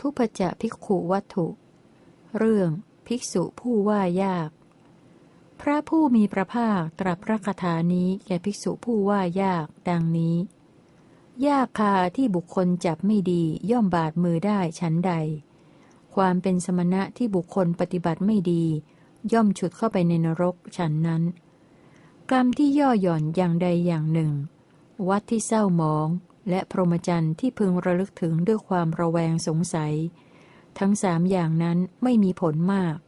ทุพจะภิกขุวัตถุ เรื่องภิกษุผู้ว่ายาก พระผู้มีพระภาคตรัสพระคาถานี้แก่ภิกษุผู้ว่ายากดังนี้ ยากคาที่บุคคลจับไม่ดีย่อมบาดมือได้ฉันใด ความเป็นสมณะที่บุคคลปฏิบัติไม่ดี ย่อมฉุดเข้าไปในนรกฉันนั้น กรรมที่ย่อหย่อนอย่างใดอย่างหนึ่ง วัดที่เศร้าหมอง และพรหมจรรย์ที่พึงระลึกถึงด้วยความระแวงสงสัย ทั้งสามอย่างนั้นไม่มีผลมาก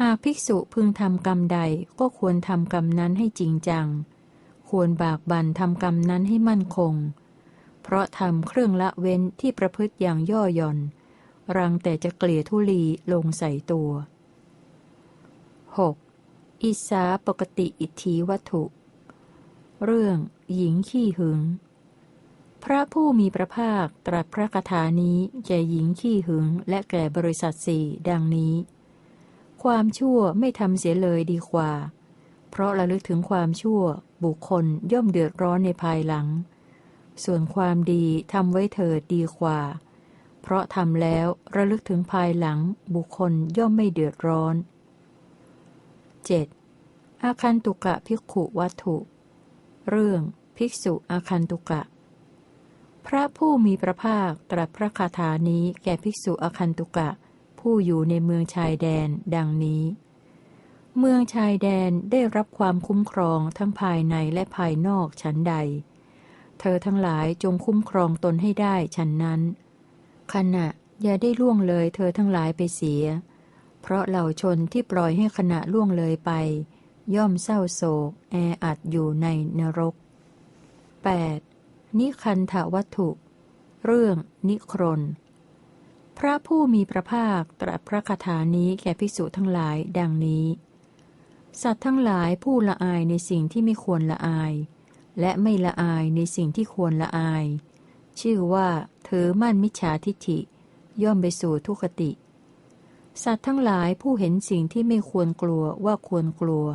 หากภิกษุพึงทำกรรมใดก็ควรทำกรรมนั้นให้จริงจัง ควรบากบั่นทำกรรมนั้นให้มั่นคง เพราะทำเครื่องละเว้นที่ประพฤติอย่างย่อหย่อน รังแต่จะเกลี่ยทุลีลงใส่ตัว 6. อิสาปกติอิทธิวัตถุ เรื่องหญิงขี้หึง พระผู้มีพระภาคตรัสพระคาถานี้แก่หญิงขี้หึงและแก่บริษัทสี่ดังนี้ ความชั่วไม่ทำเสียเลยดีกว่า เพราะระลึกถึงความชั่ว บุคคลย่อมเดือดร้อนในภายหลัง ส่วนความดีทำไว้เถิดดีกว่า เพราะทำแล้วระลึกถึงภายหลัง บุคคลย่อมไม่เดือดร้อน 7. อาคันตุกะภิกขุวัตถุ เรื่อง ภิกษุอาคันตุกะ พระผู้มีพระภาคตรัสพระคาถานี้แก่ภิกษุอคันตุกะ ผู้อยู่ในเมืองชายแดน ดังนี้ เมืองชายแดนได้รับความคุ้มครองทั้งภายในและภายนอกชั้นใด เธอทั้งหลายจงคุ้มครองตนให้ได้ฉันนั้น ขณะอย่าได้ล่วงเลยเธอทั้งหลายไปเสีย เพราะเหล่าชนที่ปล่อยให้ขณะล่วงเลยไป ย่อมเศร้าโศก แออัดอยู่ในนรก 8. นิคันธวัตถุ เรื่องนิครน พระผู้มีพระภาคตรัสพระคาถานี้แก่ภิกษุทั้งหลายดังนี้ สัตว์ทั้งหลายผู้ละอายในสิ่งที่ไม่ควรละอาย และไม่ละอายในสิ่งที่ควรละอาย ชื่อว่าเธอมั่นมิจฉาทิฐิ ย่อมไปสู่ทุกติ สัตว์ทั้งหลายผู้เห็นสิ่งที่ไม่ควรกลัวว่าควรกลัว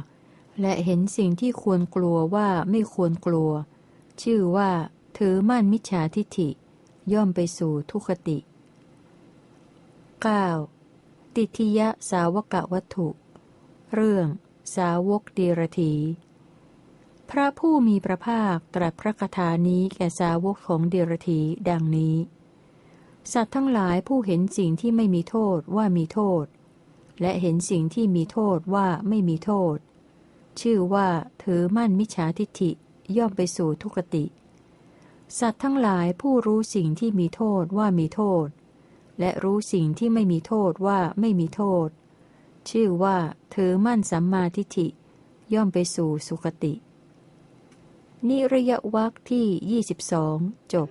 และเห็นสิ่งที่ควรกลัวว่าไม่ควรกลัว ชื่อว่า ถือมั่นมิจฉาทิฐิ ย่อมไปสู่ทุคติ 9. ติทิยะสาวกะวัตถุ เรื่อง สาวกดีรถี พระผู้มีพระภาคตรัสพระคาถานี้แก่สาวกของเดรถีดังนี้ สัตว์ทั้งหลายผู้เห็นสิ่งที่ไม่มีโทษว่ามีโทษ และเห็นสิ่งที่มีโทษว่าไม่มีโทษ ชื่อว่าถือมั่นมิจฉาทิฐิย่อมไปสู่ทุกติ สัตว์ทั้งหลายผู้รู้สิ่งที่มีโทษว่ามีโทษ และรู้สิ่งที่ไม่มีโทษว่าไม่มีโทษ ชื่อว่าเธอมั่นสัมมาทิฏฐิ ย่อมไปสู่สุคติ นิรยวักที่ 22 จบ